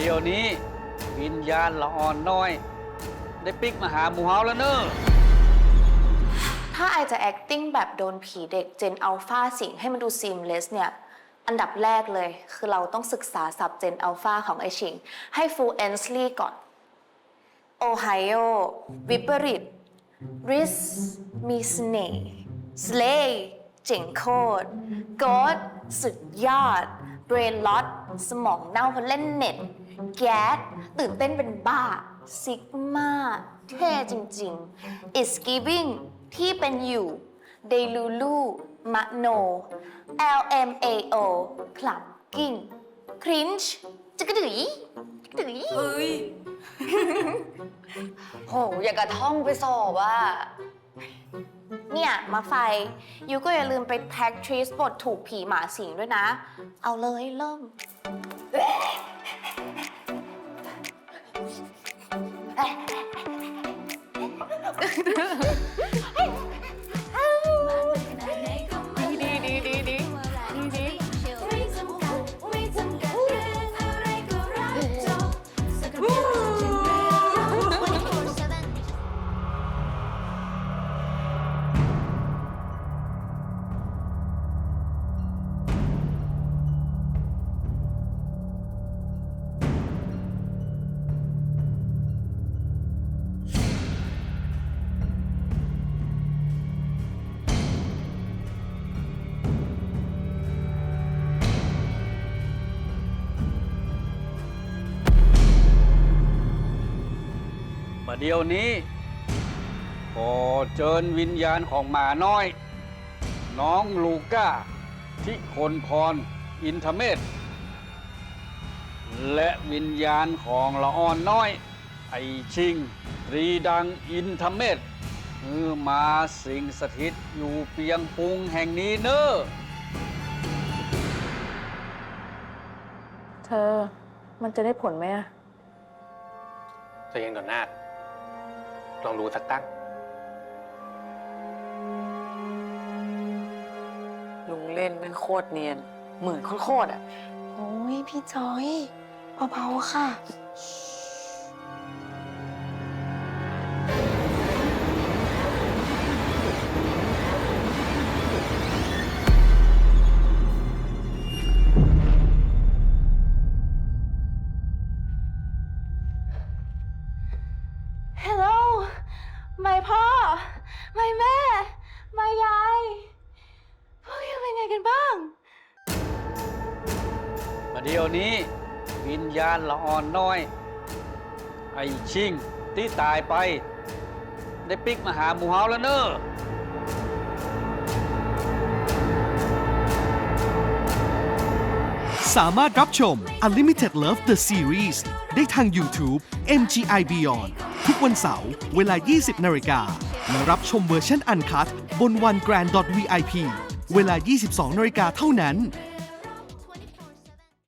เดี๋ยวนี้วิญญาณละอ่อนน้อย ได้ปิกมาหาหมูเฮาแล้วเนอะถ้าไอจะ acting แบบโดนผีเด็กเจนอัลฟาสิงให้มันดู seamless เนี่ย อันดับแรกเลย คือเราต้องศึกษาศัพท์เจนอัลฟาของไอชิง ให้ fluently ก่อนโอไฮโอวิปริต ริส มีเสน่ห์สเลย์เจ๋งโคตรโกดสุดยอดเบรนล็อตสมองเน่าเพราะเล่นเน็ต แก๊สตื่นเต้นเป็นบ้าซิกมาเท่จริงๆ is giving ที่เป็นอยู่เดลูลูมะโน LMAO คลับกิ้งครินช์จิกกระดือยจิกกระดือยเฮ้ย โห อย่างกระท่องไปสอบอะ เนี่ย มาไฟ ยูก็อย่าลืมไป practice บทถูกผีหมาสิงด้วยนะ เอาเลยเริ่ม ดี เดี๋ยวนี้ขอเชิญวิญญาณของหมาน้อย น้องลูก้าที่คนพรอินทเมศและวิญญาณของละอ่อนน้อย ไอชิงตรีดังอินทเมศเออมาสิงสถิตอยู่เปียงปุงแห่งนี้เนอะเธอมันจะได้ผลไหมอะใจเย็นก่อนนาด ลองดูสักตั้ง ลุงเล่นเป็นโคตรเนียน เหมือนโคตรๆอะ โอ้ยพี่จอยเบาๆค่ะ เดี๋ยวนี้วิญญาณละอ่อนน้อย ไอชิงที่ตายไป ได้ปิกมาหาหมูเฮาแล้วเนอะสามารถรับชม Unlimited Love the Series ได้ทาง YouTube MGI Beyond ทุกวันเสาร์เวลา 20 นาฬิกาและรับชมเวอร์ชันอันคัดบน one grand VIP เวลา 22 นาฬิกาเท่านั้น